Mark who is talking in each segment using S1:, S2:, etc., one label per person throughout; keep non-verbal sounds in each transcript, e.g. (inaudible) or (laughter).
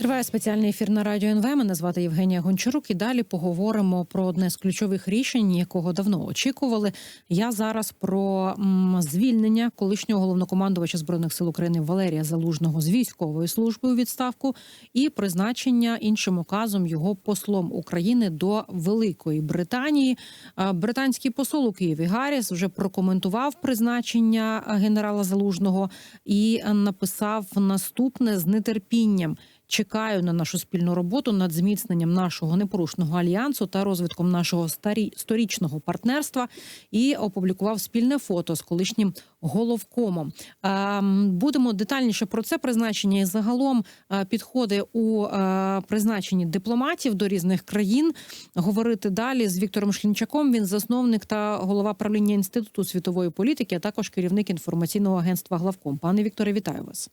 S1: Триває спеціальний ефір на радіо НВ. Мене звати Євгенія Гончарук. І далі поговоримо про одне з ключових рішень, якого давно очікували. Я зараз про звільнення колишнього головнокомандувача збройних сил України Валерія Залужного з військової служби у відставку і призначення іншим указом його послом України до Великої Британії. Британський посол у Києві Гарріс вже прокоментував призначення генерала Залужного і написав наступне з нетерпінням. Чекаю на нашу спільну роботу над зміцненням нашого непорушного альянсу та розвитком нашого старі сторічного партнерства. І опублікував спільне фото з колишнім головкомом. Ем, Будемо детальніше про це призначення і загалом е, підходи у е, призначенні дипломатів до різних країн. Говорити далі з Віктором Шлінчаком. Він засновник та голова правління інституту світової політики, а також керівник інформаційного агентства Главком. Пане Вікторе, вітаю вас.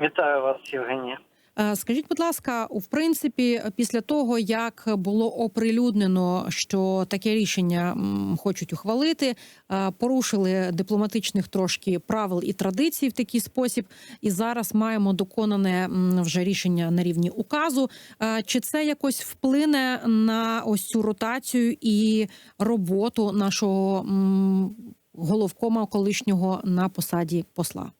S2: Вітаю вас, Євгенія.
S1: Е, Скажіть, будь ласка, в принципі, після того як було оприлюднено, що таке рішення хочуть ухвалити, е, порушили дипломатичних трошки правил і традицій в такий спосіб, і зараз маємо доконане вже рішення на рівні указу. Е, Чи це якось вплине на ось цю ротацію і роботу нашого головкома колишнього на посаді посла?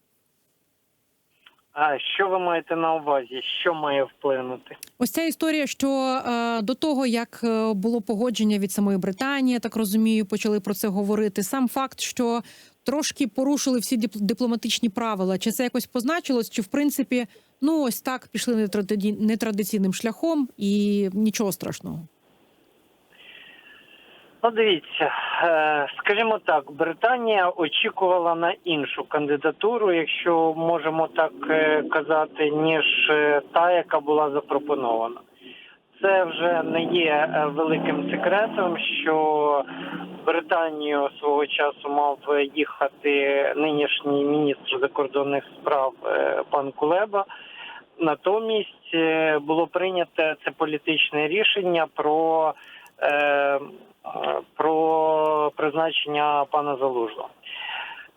S2: А що ви маєте на увазі? Що має вплинути?
S1: Ось ця історія, що е, до того як е, було погодження від самої Британії, так розумію, почали про це говорити. Сам факт, що трошки порушили всі дип- дипломатичні правила, чи це якось позначилось, чи в принципі, ну ось так пішли нетради- нетрадиційним шляхом, і нічого страшного.
S2: Ну, дивіться, е, скажімо так, Британія очікувала на іншу кандидатуру, якщо можемо так е, казати, ніж е, та, яка була запропонована. Це вже не є великим секретом, що Британію свого часу мав їхати нинішній міністр закордонних справ пан Кулеба. Натомість було прийнято це політичне рішення про, е, про призначення пана Залужного.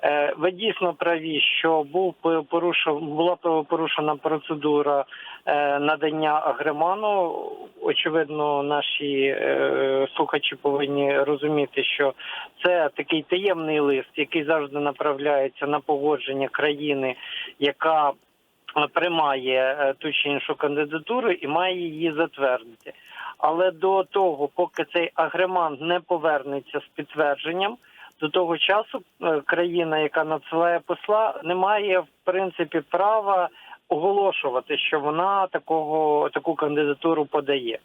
S2: Е, Ви дійсно праві, що був порушив, була порушена процедура е, надання агреману. Очевидно, наші е, слухачі повинні розуміти, що це такий таємний лист, який завжди направляється на погодження країни, яка приймає ту чи іншу кандидатуру і має її затвердити. Але до того, поки цей агремант не повернеться з підтвердженням, до того часу е, країна, яка надсилає посла, не має в принципі права оголошувати, що вона такого таку кандидатуру подає.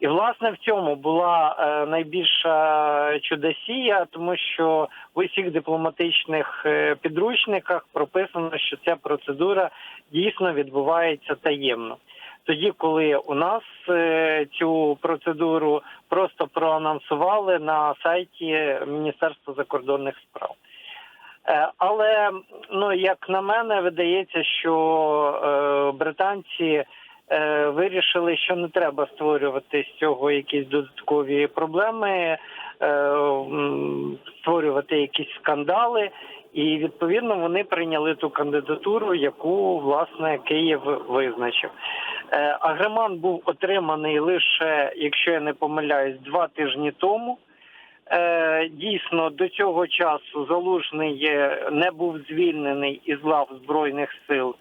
S2: І власне в цьому була е, найбільша чудосія, тому що в усіх дипломатичних е, підручниках прописано, що ця процедура дійсно відбувається таємно. Тоді, коли у нас е, цю процедуру просто проанонсували на сайті Міністерства закордонних справ. Е, Але ну як на мене, видається, що е, британці вирішили, що не треба створювати з цього якісь додаткові проблеми, створювати якісь скандали. І відповідно вони прийняли ту кандидатуру, яку власне Київ визначив. Е, Агреман був отриманий лише, якщо я не помиляюсь, два тижні тому. Е, Дійсно, до цього часу залужний не був звільнений із лав збройних сил,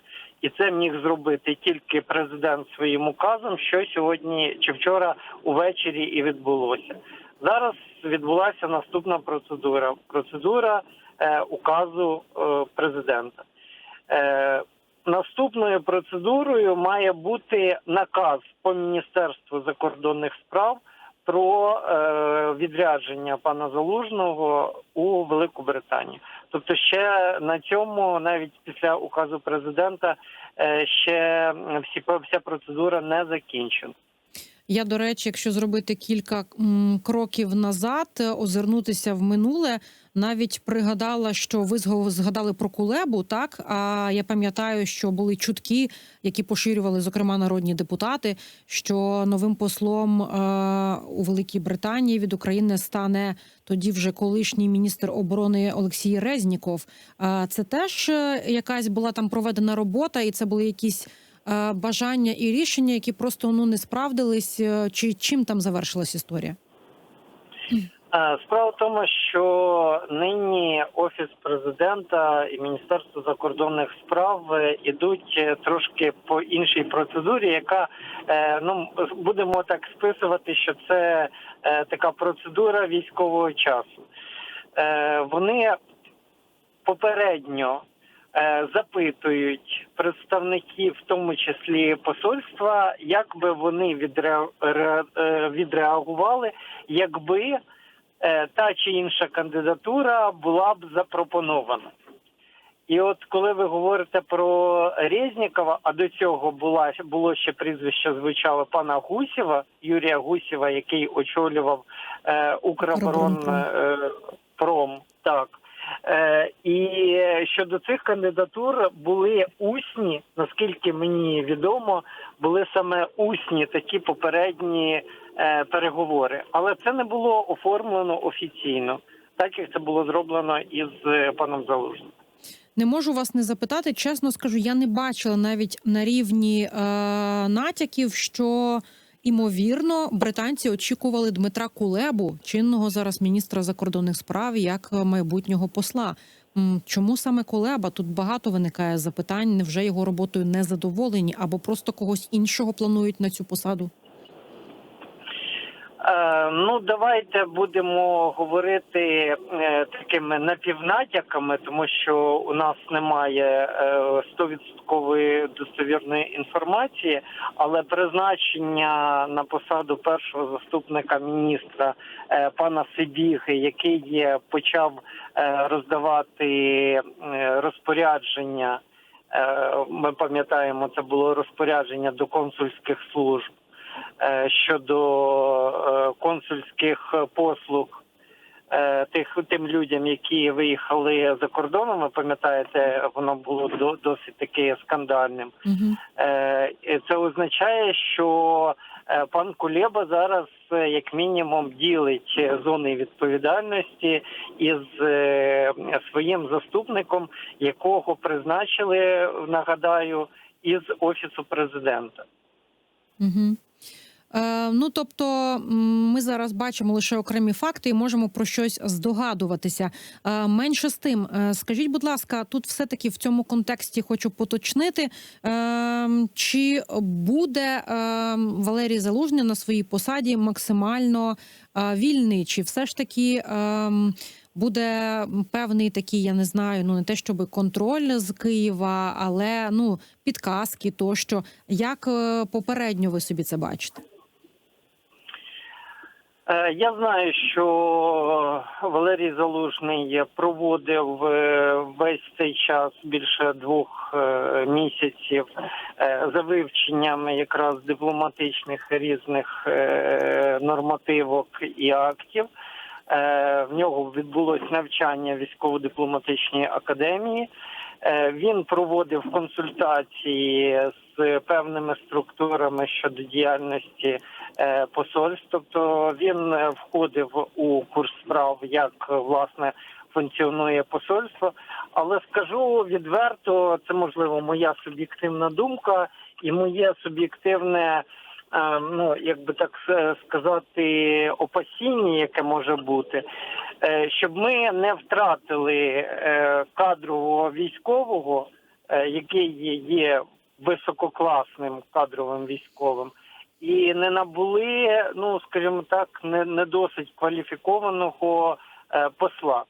S2: і це міг зробити тільки президент своїм указом, що сьогодні чи вчора увечері і відбулося. Зараз відбулася наступна процедура процедура е, указу е, президента. Е, наступною процедурою має бути наказ по міністерству закордонних справ про е, відрядження пана залужного у Велику Британію. Тобто, ще на цьому, навіть після указу президента, е, ще всі вся процедура не закінчена.
S1: Я, до речі, якщо зробити кілька кроків назад, е, озирнутися в минуле, навіть пригадала, що ви згадали про Кулебу, так? А я пам'ятаю, що були чутки, які поширювали, зокрема, народні депутати, що новим послом е, у Великій Британії від України стане тоді вже колишній міністр оборони Олексій Резніков. Е, Це теж якась була там проведена робота, і це були якісь бажання і рішення, які просто ну не справдились. Е, Чи чим там завершилась історія?
S2: Е, Справа в тому, що нині офіс президента і Міністерство закордонних справ е, ідуть е, трошки по іншій процедурі, яка е, ну будемо так списувати, що це е, така процедура військового часу. Е, Вони попередньо е, запитують представників, в тому числі посольства, як би вони е, відреагували, якби е, та чи інша кандидатура була б запропонована. І от коли ви говорите про Резнікова, а до цього була було ще прізвище звучало пана Гусєва, Юрія Гусєва, який очолював е, Укроборонпром, е, так. Е, і щодо цих кандидатур були усні, наскільки мені відомо, були саме усні такі попередні е, переговори. Але це не було оформлено офіційно, так як це було зроблено із е, паном Залужним.
S1: Не можу вас не запитати. Чесно скажу, я не бачила навіть на рівні е, натяків, що імовірно британці очікували Дмитра Кулебу, чинного зараз міністра закордонних справ, як майбутнього посла. Чому саме Кулеба? Тут багато виникає запитань. Невже його роботою не задоволені, або просто когось іншого планують на цю посаду?
S2: Е, ну, давайте будемо говорити е, такими напівнатяками, тому що у нас немає стовідсоткової достовірної інформації, але призначення на посаду першого заступника міністра е, пана Сибіги, який є, почав е, роздавати е, розпорядження. е, Ми пам'ятаємо, це було розпорядження до консульських служб е, щодо е, консульських послуг е, тих тим людям, які виїхали за кордоном. Ви пам'ятаєте, воно було досить таки скандальним.
S1: Угу.
S2: Е, Це означає, що е, пан Кулеба зараз, е, як мінімум, ділить е, зони відповідальності із е, своїм заступником, якого призначили, нагадаю, із офісу президента.
S1: Угу. Е, ну тобто, ми зараз бачимо лише окремі факти і можемо про щось здогадуватися. Е, менше з тим, е, скажіть, будь ласка, тут все таки в цьому контексті хочу поточнити, чи буде Валерій Залужний на своїй посаді максимально вільний, чи все ж таки. Буде певний такий, я не знаю, ну не те, щоб контроль з Києва, але ну підказки тощо. Як попередньо ви собі це бачите?
S2: Е, Я знаю, що Валерій Залужний проводив е, весь цей час більше двох е, місяців е, за вивченням якраз дипломатичних різних е, нормативок і актів. Е, В нього відбулось навчання військово-дипломатичній академії. Е, Він проводив консультації з певними структурами щодо діяльності е, посольств. Тобто він е, входив у курс справ, як е, власне функціонує посольство. Але скажу відверто, це можливо моя суб'єктивна думка і моє суб'єктивне. е, Ну, як би так сказати, опасіння, яке може бути, е, щоб ми не втратили е, кадрового військового, е, який є висококласним кадровим військовим, і не набули, ну скажімо так, не, не досить кваліфікованого е, посла.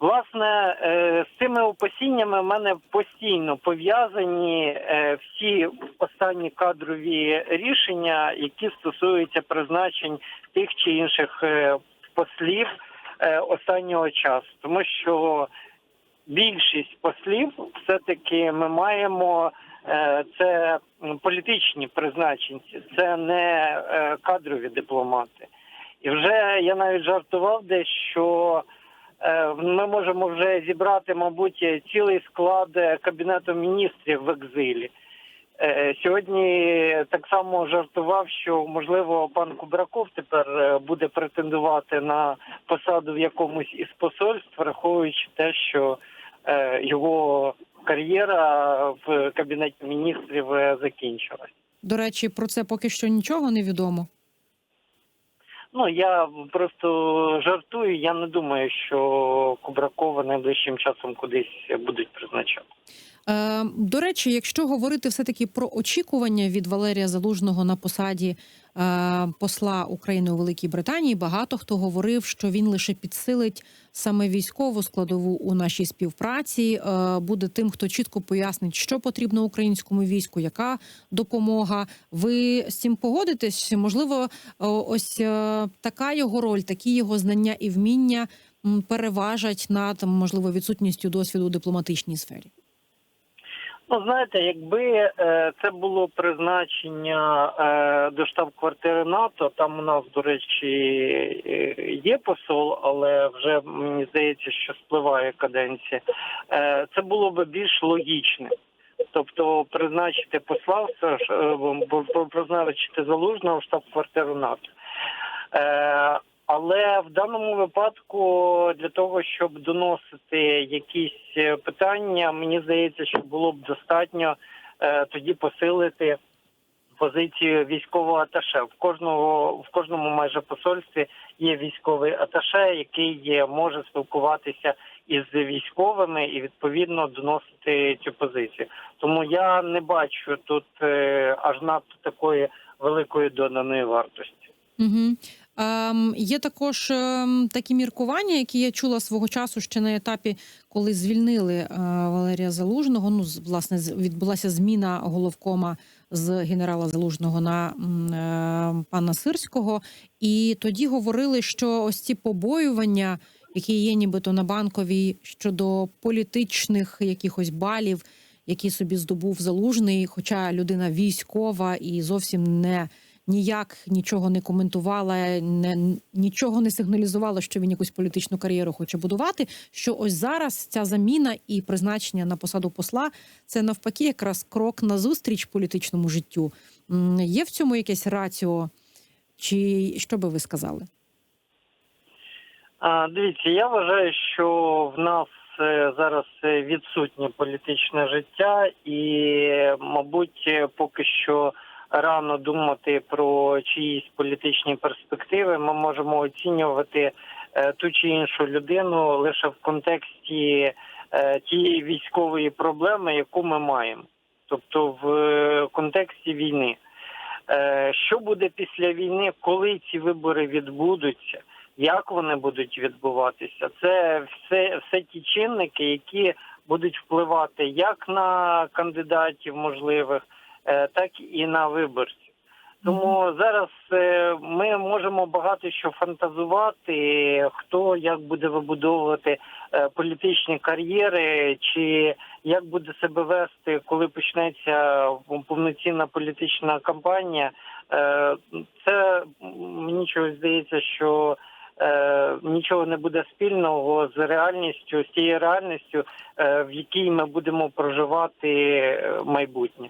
S2: Власне, е, з цими опасіннями в мене постійно пов'язані е, всі останні кадрові рішення, які стосуються призначень тих чи інших е, послів останнього часу, тому що більшість послів все таки ми маємо Це політичні призначенці, це не е, кадрові дипломати. І вже я навіть жартував десь, що е, ми можемо вже зібрати, мабуть, цілий склад е, кабінету міністрів в екзилі. Е, Сьогодні так само жартував, що можливо пан Кубраков тепер е, буде претендувати на посаду в якомусь із посольств, враховуючи те, що е, його кар'єра в кабінеті міністрів е, закінчилась.
S1: До речі, про це поки що нічого не відомо.
S2: Ну я просто жартую. Я не думаю, що Кубракова найближчим часом кудись будуть призначати.
S1: Е, до речі, якщо говорити все таки про очікування від Валерія Залужного на посаді е, посла України у Великій Британії, багато хто говорив, що він лише підсилить саме військову складову у нашій співпраці, е, буде тим, хто чітко пояснить, що потрібно українському війську, яка допомога. Ви з цим погодитесь? Можливо, ось е, така його роль, такі його знання і вміння переважать над можливо відсутністю досвіду у дипломатичній сфері.
S2: Ну, знаєте, якби е, це було призначення е, до штаб-квартири НАТО, там у нас, до речі, е, є посол, але вже мені здається, що спливає каденція. Це було б більш логічним. Тобто призначити посла, призначити залужного в штаб-квартиру НАТО. Але в даному випадку для того, щоб доносити якісь е, питання, мені здається, що було б достатньо е, тоді посилити позицію військового аташе. В кожного в кожному майже посольстві є військовий аташе, який є, може спілкуватися із військовими і відповідно доносити цю позицію. Тому я не бачу тут е, аж надто такої великої доданої вартості.
S1: Угу. Ем, є також ем, такі міркування, які я чула свого часу ще на етапі, коли звільнили е, Валерія Залужного. Ну, з- власне, відбулася зміна головкома з генерала Залужного на е, пана Сирського. І тоді говорили, що ось ці побоювання, які є нібито на банковій щодо політичних якихось балів, які собі здобув залужний, хоча людина військова і зовсім не ніяк нічого не коментувала, не нічого не сигналізувала, що він якусь політичну кар'єру хоче будувати. Що ось зараз ця заміна і призначення на посаду посла це навпаки якраз крок назустріч політичному життю. Є в цьому якесь раціо, чи що би ви сказали?
S2: А, Дивіться, я вважаю, що в нас е, зараз е, відсутнє політичне життя, і, мабуть, е, поки що рано думати про чиїсь політичні перспективи. Ми можемо оцінювати е, ту чи іншу людину лише в контексті е, тієї військової проблеми, яку ми маємо, тобто в е, контексті війни. Що буде після війни, коли ці вибори відбудуться? як вони будуть відбуватися. Це все, все ті чинники, які будуть впливати як на кандидатів можливих, так і на виборців. Тому зараз е, ми можемо багато що фантазувати, хто як буде вибудовувати е, політичні кар'єри, чи як буде себе вести, коли почнеться повноцінна політична кампанія. Е, Це мені чогось здається, що е, нічого не буде спільного з реальністю, з тією реальністю, е, в якій ми будемо проживати е, майбутнє.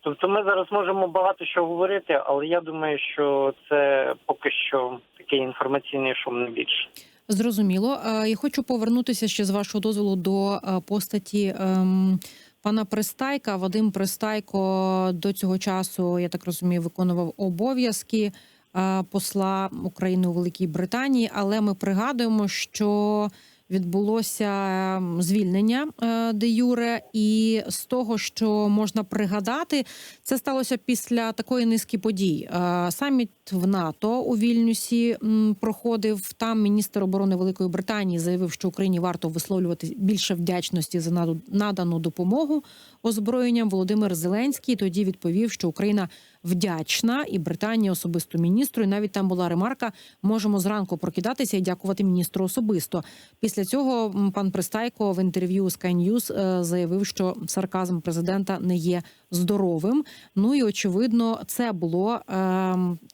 S2: Тобто ми зараз можемо багато що говорити, але я думаю, що це поки що такий інформаційний шум не більше.
S1: Зрозуміло. Я хочу повернутися ще з вашого дозволу до е, постаті ем, пана Пристайка. Вадим Пристайко до цього часу, я так розумію, виконував обов'язки е, посла України у Великій Британії. Але ми пригадуємо, що відбулося ем, звільнення е, де Юре, і з того, що можна пригадати, це сталося після такої низки подій. Е, Саміт в НАТО у Вільнюсі проходив. Там міністр оборони Великої Британії заявив, що Україні варто висловлювати більше вдячності за надану допомогу озброєнням. Володимир Зеленський тоді відповів, що Україна вдячна і Британія особисто міністру. І навіть там була ремарка: можемо зранку прокидатися і дякувати міністру особисто. Після цього пан Пристайко в інтерв'ю Sky News е, заявив, що сарказм президента не є здоровим. Ну і очевидно, це було е,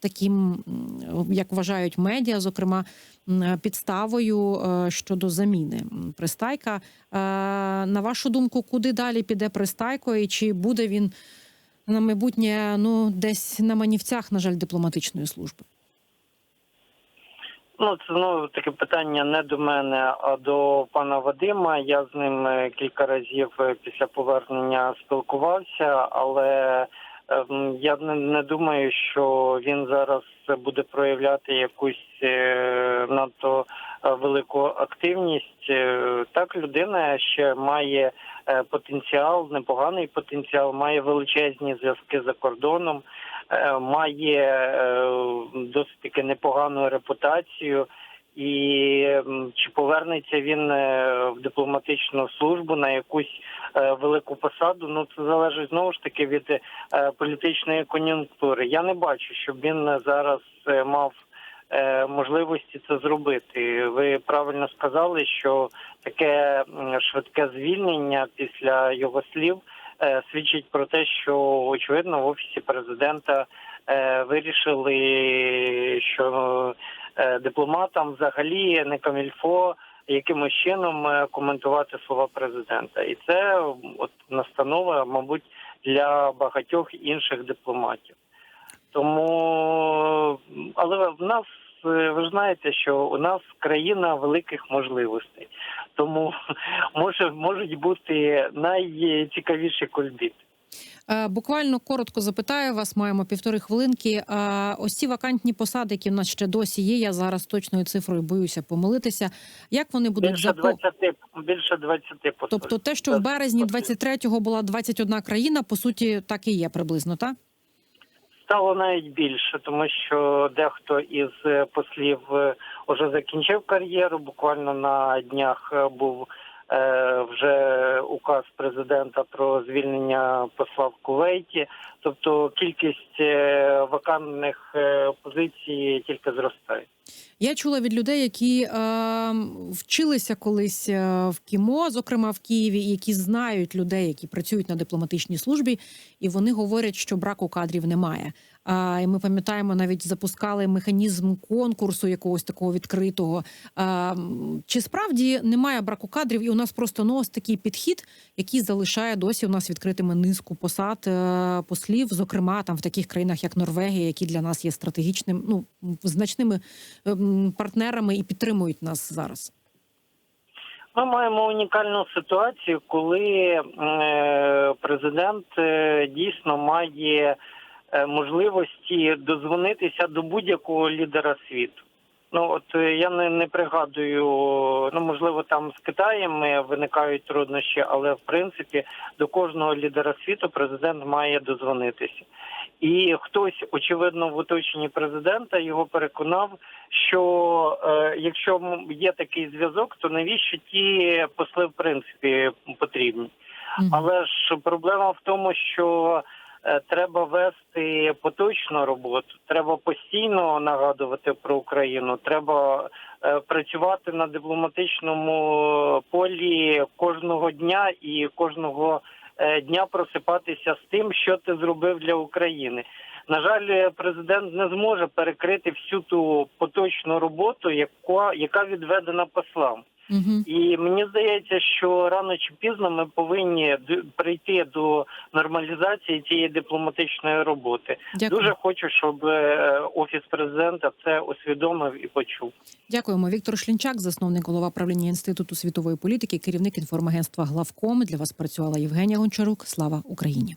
S1: таким, як вважають медіа, зокрема підставою е, щодо заміни Пристайка. Е, на вашу думку, куди далі піде Пристайко, і чи буде він на майбутнє ну десь на манівцях, на жаль, дипломатичної служби?
S2: Ну, це знову таке питання не до мене, а до пана Вадима. Я з ним е, кілька разів е, після повернення спілкувався, але ем, я не, думаю, що він зараз буде проявляти якусь е, надто велику активність. Е, Так, людина ще має е, потенціал, непоганий потенціал, має величезні зв'язки за кордоном е, має е, досить таки непогану репутацію. І чи повернеться він е, в дипломатичну службу на якусь е, велику посаду? Ну це залежить знову ж таки від е, політичної кон'юнктури. Я не бачу, щоб він зараз е, мав е, можливості це зробити. Ви правильно сказали, що таке швидке звільнення після його слів е, свідчить про те, що очевидно в офісі президента е, вирішили, що е, дипломатам взагалі не камільфо якимось чином е, коментувати слова президента, і це от настанова, мабуть, для багатьох інших дипломатів. Тому, але в нас е, ви ж знаєте, що у нас країна великих можливостей, тому (laughs) може можуть бути найцікавіші кульбіти.
S1: Е, Буквально коротко запитаю вас, маємо півтори хвилинки. Е, Ось ці вакантні посади, які в нас ще досі є. Я зараз точною цифрою боюся помилитися. Як вони будуть
S2: Більше
S1: запо...
S2: 20, більше 20 посольств.
S1: Тобто, те, що в березні 23-го була 21 країна, по суті, так і є приблизно, так?
S2: Стало навіть більше, тому що дехто із е, послів е, уже закінчив кар'єру. Буквально на днях е, був вже указ президента про звільнення посла в Кувейті. Тобто кількість е, вакантних е, позицій тільки зростає.
S1: Я чула від людей, які е, вчилися колись е, в КІМО, зокрема в Києві, які знають людей, які працюють на дипломатичній службі, і вони говорять, що браку кадрів немає. І ми пам'ятаємо, навіть запускали механізм конкурсу якогось такого відкритого. Чи справді немає браку кадрів, і у нас просто ну, ось такий підхід, який залишає досі у нас відкритими низку посад е, послів, зокрема там в таких країнах, як Норвегія, які для нас є стратегічним, ну значними ем, партнерами і підтримують нас зараз.
S2: Ми маємо унікальну ситуацію, коли е, президент е, дійсно має е, можливості дозвонитися до будь-якого лідера світу. Ну от е, я не, не пригадую, ну можливо, там з Китаєм е, виникають труднощі, але в принципі до кожного лідера світу президент має дозвонитися. І хтось, очевидно, в оточенні президента його переконав, що е, якщо є такий зв'язок, то навіщо ті посли в принципі потрібні? Але ж проблема в тому, що е, треба вести поточну роботу, треба постійно нагадувати про Україну, треба е, працювати на дипломатичному полі кожного дня і кожного е, дня просипатися з тим, що ти зробив для України. На жаль, президент не зможе перекрити всю ту поточну роботу, яка, яка відведена послам.
S1: Мгм.
S2: І мені здається, що рано чи пізно ми повинні прийти до нормалізації цієї дипломатичної роботи.
S1: Дякую.
S2: Дуже хочу, щоб е, офіс президента це усвідомив і почув.
S1: Дякуємо. Віктор Шлінчак, засновник голова правління інституту світової політики, керівник інформагентства Главком. Для вас працювала Євгенія Гончарук. Слава Україні.